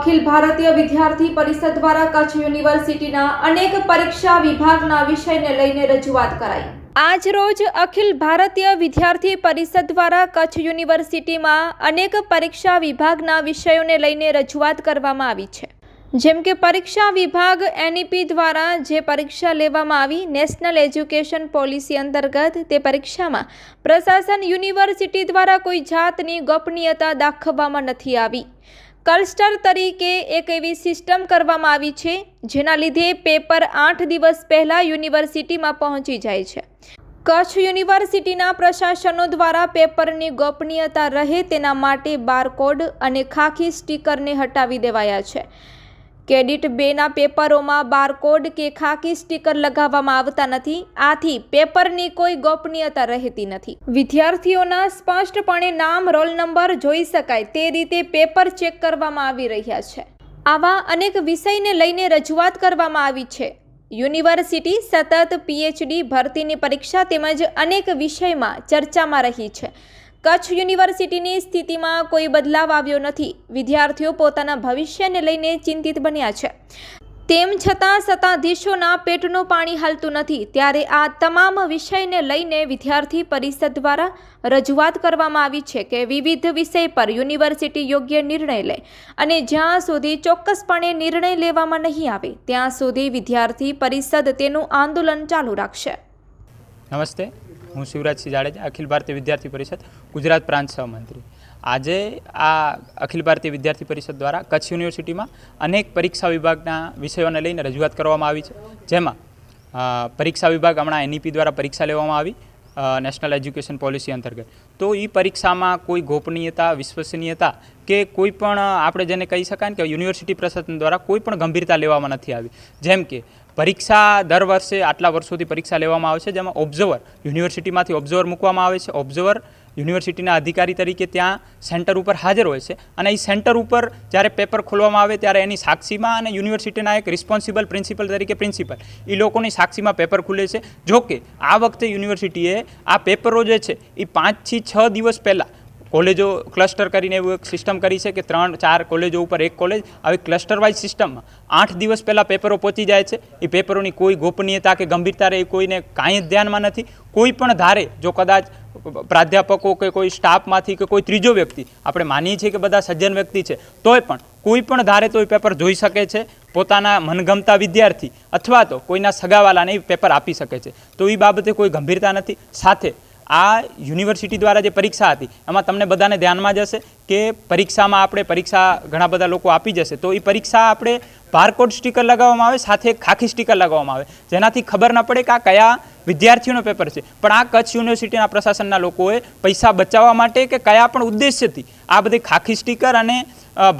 અખિલ ભારતીય વિદ્યાર્થી પરિષદ દ્વારા કચ્છ યુનિવર્સિટીના અનેક પરીક્ષા વિભાગના વિષયને લઈને રજૂઆત કરાઈ. આજ રોજ અખિલ ભારતીય વિદ્યાર્થી પરિષદ દ્વારા કચ્છ યુનિવર્સિટીમાં અનેક પરીક્ષા વિભાગના વિષયોને લઈને રજૂઆત કરવામાં આવી છે. જેમ કે પરીક્ષા વિભાગ એનઈપી દ્વારા જે પરીક્ષા લેવામાં આવી, નેશનલ એજ્યુકેશન પોલિસી અંતર્ગત તે પરીક્ષામાં પ્રશાસન યુનિવર્સિટી દ્વારા કોઈ જાતની ગોપનીયતા દાખવવામાં નથી આવી. કલસ્ટર તરીકે એક એવી સિસ્ટમ કરવામાં આવી છે, જેના લીધે પેપર આઠ દિવસ પહેલાં યુનિવર્સિટીમાં પહોંચી જાય છે. કચ્છ યુનિવર્સિટીના પ્રશાસનો દ્વારા પેપરની ગોપનીયતા રહે તેના માટે બારકોડ અને ખાખી સ્ટીકરને હટાવી દેવાયા છે. કેડિટ બેના પેપરોમાં બારકોડ કે ખાકી સ્ટીકર લગાવવામાં આવતા નથી. આથી પેપરની કોઈ ગોપનીયતા રહેતી નથી. વિદ્યાર્થીઓના સ્પષ્ટપણે નામ, રોલ નંબર જોઈ શકાય તે રીતે પેપર ચેક કરવામાં આવી રહ્યા છે. આવા અનેક વિષયને લઈને રજૂઆત કરવામાં આવી છે. યુનિવર્સિટી સતત પીએચડી ભરતીની પરીક્ષા તેમજ અનેક વિષયમાં ચર્ચામાં રહી છે. કચ્છ યુનિવર્સિટીની સ્થિતિમાં કોઈ બદલાવ આવ્યો નથી. વિદ્યાર્થીઓ પોતાના ભવિષ્યને લઈને ચિંતિત બન્યા છે. તેમ છતાં સત્તાધીશોના પેટનું પાણી હાલતું નથી. ત્યારે આ તમામ વિષયને લઈને વિદ્યાર્થી પરિષદ દ્વારા રજૂઆત કરવામાં આવી છે કે વિવિધ વિષય પર યુનિવર્સિટી યોગ્ય નિર્ણય લે અને જ્યાં સુધી ચોક્કસપણે નિર્ણય લેવામાં નહીં આવે, ત્યાં સુધી વિદ્યાર્થી પરિષદ તેનું આંદોલન ચાલુ રાખશે. નમસ્તે. હું શિવરાજસિંહ જાડેજા, અખિલ ભારતીય વિદ્યાર્થી પરિષદ, ગુજરાત પ્રાંત સહમંત્રી આજે આ અખિલ ભારતીય વિદ્યાર્થી પરિષદ દ્વારા કચ્છ યુનિવર્સિટીમાં અનેક પરીક્ષા વિભાગના વિષયોને લઈને રજૂઆત કરવામાં આવી છે. જેમાં પરીક્ષા વિભાગ હમણાં એનઈપી દ્વારા પરીક્ષા લેવામાં આવી નેશનલ એજ્યુકેશન પોલિસી અંતર્ગત. તો એ પરીક્ષામાં કોઈ ગોપનીયતા, વિશ્વસનીયતા કે કોઈ પણ, આપણે જેને કહી શકાય ને કે યુનિવર્સિટી પ્રશાસન દ્વારા કોઈ પણ ગંભીરતા લેવામાં નથી આવી. જેમ કે પરીક્ષા દર વર્ષે આટલા વર્ષોથી પરીક્ષા લેવામાં આવે છે, જેમાં ઓબ્ઝર્વર યુનિવર્સિટીમાંથી ઓબ્ઝર્વર મૂકવામાં આવે છે. ઓબ્ઝર્વર યુનિવર્સિટીના અધિકારી તરીકે ત્યાં સેન્ટર ઉપર હાજર હોય છે અને એ સેન્ટર ઉપર જ્યારે પેપર ખોલવામાં આવે ત્યારે એની સાક્ષીમાં અને યુનિવર્સિટીના એક રિસ્પોન્સિબલ પ્રિન્સિપલ તરીકે પ્રિન્સિપલ એ લોકોની સાક્ષીમાં પેપર ખુલે છે. જોકે આ વખતે યુનિવર્સિટીએ આ પેપરો જે છે એ પાંચથી છ દિવસ પહેલાં કોલેજો ક્લસ્ટર કરીને એવું એક સિસ્ટમ કરી છે કે ત્રણ, ચાર કોલેજો ઉપર એક કોલેજ આવી ક્લસ્ટર વાઇઝ સિસ્ટમમાં આઠ દિવસ પહેલાં પેપરો પહોંચી જાય છે. એ પેપરોની કોઈ ગોપનીયતા કે ગંભીરતા એ કોઈને કાંઈ જ ધ્યાનમાં નથી. કોઈ પણ ધારે, જો કદાચ પ્રાધ્યાપકો કે કોઈ સ્ટાફમાંથી કે કોઈ ત્રીજો વ્યક્તિ, આપણે માનીએ છીએ કે બધા સજ્જન વ્યક્તિ છે, તોય પણ કોઈ પણ ધારે તો એ પેપર જોઈ શકે છે, પોતાના મનગમતા વિદ્યાર્થી, અથવા તો કોઈના સગાવાલાને પેપર આપી શકે છે. તો એ બાબતે કોઈ ગંભીરતા નથી. સાથે આ યુનિવર્સિટી દ્વારા જે પરીક્ષા હતી, એમાં તમને બધાને ધ્યાનમાં જશે કે પરીક્ષામાં આપણે પરીક્ષા ઘણા બધા લોકો આપી જશે. તો એ પરીક્ષા આપણે બારકોડ સ્ટીકર લગાવવામાં આવે, સાથે ખાખી સ્ટીકર લગાવવામાં આવે. જેનાથી ખબર ન પડે કે આ કયા વિદ્યાર્થીઓનો પેપર છે. પણ આ કચ્છ યુનિવર્સિટીના પ્રશાસનના લોકોએ પૈસા બચાવવા માટે કે કયા પણ ઉદ્દેશ્યથી આ બધી ખાખી સ્ટીકર અને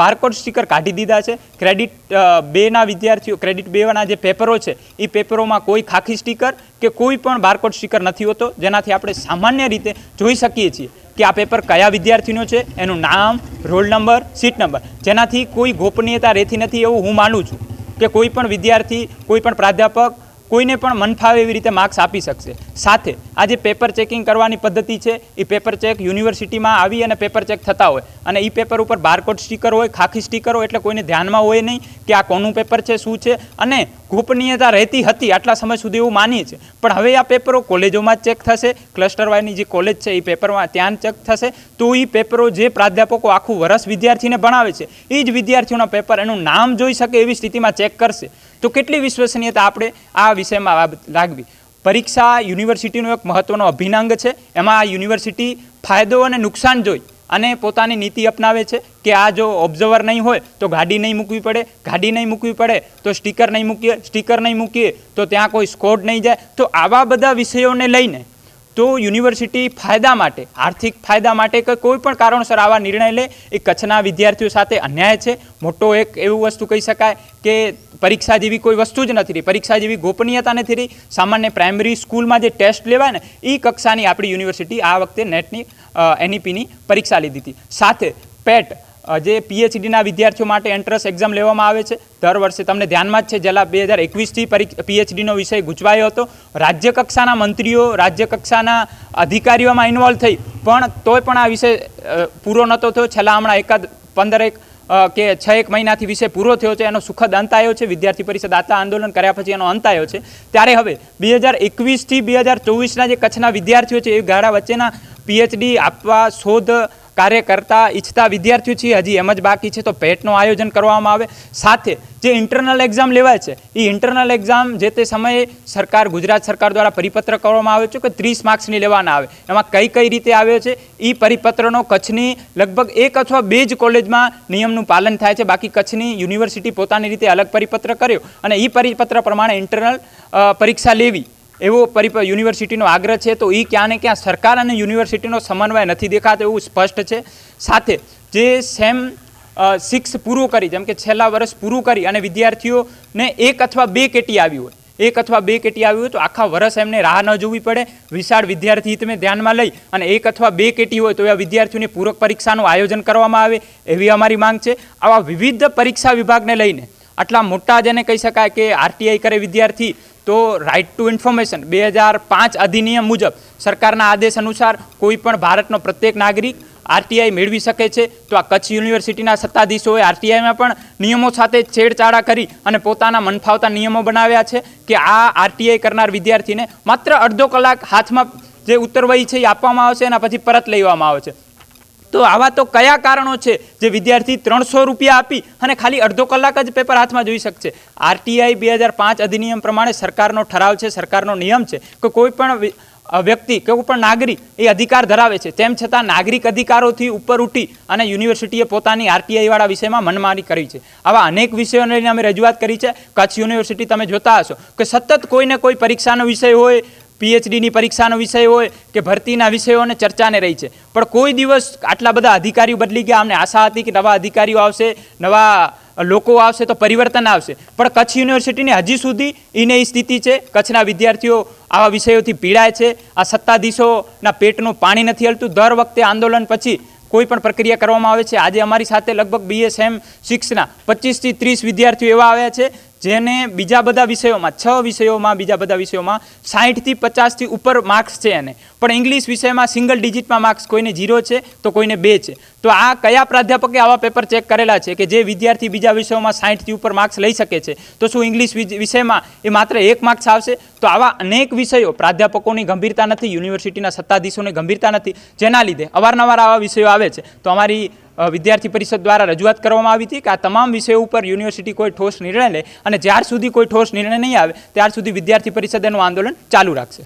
બારકોડ સ્ટીકર કાઢી દીધા છે. ક્રેડિટ બેના વિદ્યાર્થીઓ ક્રેડિટ બેના જે પેપરો છે એ પેપરોમાં કોઈ ખાખી સ્ટીકર કે કોઈ પણ બારકોડ સ્ટીકર નથી હોતો. જેનાથી આપણે સામાન્ય રીતે જોઈ શકીએ છીએ કે આ પેપર કયા વિદ્યાર્થીનો છે, એનું નામ, રોલ નંબર, સીટ નંબર. જેનાથી કોઈ ગોપનીયતા રહેતી નથી એવું હું માનું છું કે કોઈ પણ વિદ્યાર્થી, કોઈ પણ પ્રાધ્યાપક કોઈને પણ મનફાવે એવી રીતે માર્ક્સ આપી શકશે. સાથે આ જે પેપર ચેકિંગ કરવાની પદ્ધતિ છે, એ પેપર ચેક યુનિવર્સિટીમાં આવી અને પેપર ચેક થતા હોય. અને એ પેપર ઉપર બારકોડ સ્ટીકર હોય, ખાખી સ્ટીકર હોય, એટલે કોઈને ધ્યાનમાં હોય નહીં કે આ કોનું પેપર છે, શું છે. અને ગોપનીયતા રહેતી હતી આટલા સમય સુધી એવું માનીએ છીએ. પણ હવે આ પેપરો કોલેજોમાં ચેક થશે. ક્લસ્ટર વાઇઝની જે કોલેજ છે એ પેપરમાં ત્યાં ચેક થશે. તો એ પેપરો જે પ્રાધ્યાપકો આખું વર્ષ વિદ્યાર્થીને ભણાવે છે એ જ વિદ્યાર્થીઓના પેપર એનું નામ જોઈ શકે એવી સ્થિતિમાં ચેક કરશે. તો કેટલી વિશ્વસનીયતા આપણે આ વિષયમાં લાગવી? પરીક્ષા યુનિવર્સિટીનો એક મહત્ત્વનો અભિન્ન છે. એમાં આ યુનિવર્સિટી ફાયદો અને નુકસાન જોઈ અને પોતાની નીતિ અપનાવે છે કે આ જો ઓબ્ઝર્વર નહીં હોય તો ગાડી નહીં મૂકવી પડે, ગાડી નહીં મૂકવી પડે તો સ્ટીકર નહીં મૂકીએ, સ્ટીકર નહીં મૂકીએ તો ત્યાં કોઈ સ્કોડ નહીં જાય. તો આવા બધા વિષયોને લઈને તો યુનિવર્સિટી ફાયદા માટે, આર્થિક ફાયદા માટે કે કોઈ પણ કારણસર આવા નિર્ણય લે, એ કચ્છના વિદ્યાર્થીઓ સાથે અન્યાય છે. મોટો એક એવું વસ્તુ કહી શકાય કે પરીક્ષા જેવી કોઈ વસ્તુ જ નથી રહી, પરીક્ષા જેવી ગોપનીયતા નથી રહી. સામાન્ય પ્રાઇમરી સ્કૂલમાં જે ટેસ્ટ લેવાય ને એ કક્ષાની આપણી યુનિવર્સિટી આ વખતે નેટની એનઈપીની પરીક્ષા લીધી હતી. સાથે પેટ જે પીએચડીના વિદ્યાર્થીઓ માટે એન્ટ્રન્સ એક્ઝામ લેવામાં આવે છે. દર વર્ષે તમને ધ્યાનમાં જ છે, જેલા બે હજાર એકવીસથી પીએચડીનો વિષય ગૂંચવાયો હતો. રાજ્ય કક્ષાના મંત્રીઓ, રાજ્ય કક્ષાના અધિકારીઓમાં ઇન્વોલ્વ થઈ. પણ તોય પણ આ વિષય પૂરો નહોતો થયો. છેલ્લા હમણાં એકાદ પંદરેક કે છ એક મહિનાથી વિષય પૂરો થયો છે. એનો સુખદ અંત આવ્યો છે. વિદ્યાર્થી પરિષદ આતા આંદોલન કર્યા પછી એનો અંત આવ્યો છે. ત્યારે હવે બે હજાર એકવીસથી બે હજાર ચોવીસના જે કચ્છના વિદ્યાર્થીઓ છે, એ ગાળા વચ્ચેના પીએચડી આપવા, શોધ કાર્ય કરતા ઈચ્છતા વિદ્યાર્થીઓ છે હજી એમ જ બાકી છે. તો પેટનું આયોજન કરવામાં આવે. સાથે જે ઇન્ટરનલ એક્ઝામ લેવાય છે એ ઇન્ટરનલ એક્ઝામ જે તે સમયે સરકાર, ગુજરાત સરકાર દ્વારા પરિપત્ર કરવામાં આવ્યો છે કે ત્રીસ માર્ક્સની લેવાના આવે. એમાં કઈ કઈ રીતે આવ્યો છે એ પરિપત્રનો કચ્છની લગભગ એક અથવા બે જ કોલેજમાં નિયમનું પાલન થાય છે. બાકી કચ્છની યુનિવર્સિટી પોતાની રીતે અલગ પરિપત્ર કર્યો અને એ પરિપત્ર પ્રમાણે ઇન્ટરનલ પરીક્ષા લેવી. એવો પરિપ યુનિવર્સિટીનો આગ્રહ છે, તો એ ક્યાં ને ક્યાં સરકાર અને યુનિવર્સિટીનો સમન્વય નથી દેખાતો એવું સ્પષ્ટ છે. સાથે જે સેમ સિક્સ પૂરું કરી, જેમ કે છેલ્લા વર્ષ પૂરું કરી અને વિદ્યાર્થીઓને એક અથવા બે કેટી આવી હોય, એક અથવા બે કેટી આવી હોય તો આખા વર્ષ એમને રાહ ન જોવી પડે. વિશાળ વિદ્યાર્થી હિતને ધ્યાનમાં લઈ અને એક અથવા બે કેટી હોય તો એવા વિદ્યાર્થીઓની પૂરક પરીક્ષાનું આયોજન કરવામાં આવે એવી અમારી માંગ છે. આવા વિવિધ પરીક્ષા વિભાગને લઈને આટલા મોટા જેને કહી શકાય કે આરટીઆઈ કરે વિદ્યાર્થી તો રાઇટ ટુ ઇન્ફોર્મેશન બે હજાર પાંચ અધિનિયમ મુજબ સરકારના આદેશ અનુસાર કોઈ પણ ભારતનો પ્રત્યેક નાગરિક આરટીઆઈ મેળવી શકે છે. તો આ કચ્છ યુનિવર્સિટીના સત્તાધીશોએ આરટીઆઈમાં પણ નિયમો સાથે છેડછાડા કરી અને પોતાના મનફાવતા નિયમો બનાવ્યા છે કે આ આરટીઆઈ કરનાર વિદ્યાર્થીને માત્ર અડધો કલાક હાથમાં જે ઉત્તરવહી છે એ આપવામાં આવશે એના પછી પરત લેવામાં આવે છે. તો આવા તો કયા કારણો છે જે વિદ્યાર્થી ત્રણસો રૂપિયા આપી અને ખાલી અડધો કલાક જ પેપર હાથમાં જોઈ શકશે? આરટીઆઈ બે હજાર પાંચ અધિનિયમ પ્રમાણે સરકારનો ઠરાવ છે, સરકારનો નિયમ છે કે કોઈ પણ વ્યક્તિ કે કોઈ પણ નાગરિક એ અધિકાર ધરાવે છે. તેમ છતાં નાગરિક અધિકારોથી ઉપર ઉઠી અને યુનિવર્સિટીએ પોતાની આરટીઆઈવાળા વિષયમાં મનમાની કરી છે. આવા અનેક વિષયોને અમે રજૂઆત કરી છે. કચ્છ યુનિવર્સિટી તમે જોતા હશો કે સતત કોઈને કોઈ પરીક્ષાનો વિષય હોય પીએચડીની પરીક્ષાનો વિષય હોય કે ભરતીના વિષયોને ચર્ચાને રહી છે. પણ કોઈ દિવસ આટલા બધા અધિકારીઓ બદલી ગયા, અમને આશા હતી કે નવા અધિકારીઓ આવશે, નવા લોકો આવશે તો પરિવર્તન આવશે. પણ કચ્છ યુનિવર્સિટીની હજી સુધી એને એ સ્થિતિ છે. કચ્છના વિદ્યાર્થીઓ આવા વિષયોથી પીડાય છે. આ સત્તાધીશોના પેટનું પાણી નથી હલતું. દર વખતે આંદોલન પછી કોઈ પણ પ્રક્રિયા કરવામાં આવે છે. આજે અમારી સાથે લગભગ બીએસએમ સિક્સના પચીસથી ત્રીસ વિદ્યાર્થીઓ એવા આવ્યા છે. જેને બીજા બધા વિષયોમાં, છ વિષયોમાં, બીજા બધા વિષયોમાં સાહીઠથી પચાસથી ઉપર માર્ક્સ છે એને. પણ ઇંગ્લિશ વિષયમાં સિંગલ ડિજિટમાં માર્ક્સ કોઈને ઝીરો છે, તો કોઈને બે છે. તો આ કયા પ્રાધ્યાપકે આવા પેપર ચેક કરેલા છે કે જે વિદ્યાર્થી બીજા વિષયોમાં સાહીઠથી ઉપર માર્ક્સ લઈ શકે છે? તો શું ઇંગ્લિશ વિષયમાં એ માત્ર એક માર્ક્સ આવશે? તો આવા અનેક વિષયો પ્રાધ્યાપકોની ગંભીરતા નથી યુનિવર્સિટીના સત્તાધીશોની ગંભીરતા નથી, જેના લીધે અવારનવાર આવા વિષયો આવે છે. તો અમારી વિદ્યાર્થી પરિષદ દ્વારા રજૂઆત કરવામાં આવી હતી કે આ તમામ વિષયો ઉપર યુનિવર્સિટી કોઈ ઠોસ નિર્ણય લે અને જ્યાર સુધી કોઈ ઠોસ નિર્ણય નહીં આવે, ત્યાર સુધી વિદ્યાર્થી પરિષદ એનું આંદોલન ચાલુ રાખશે.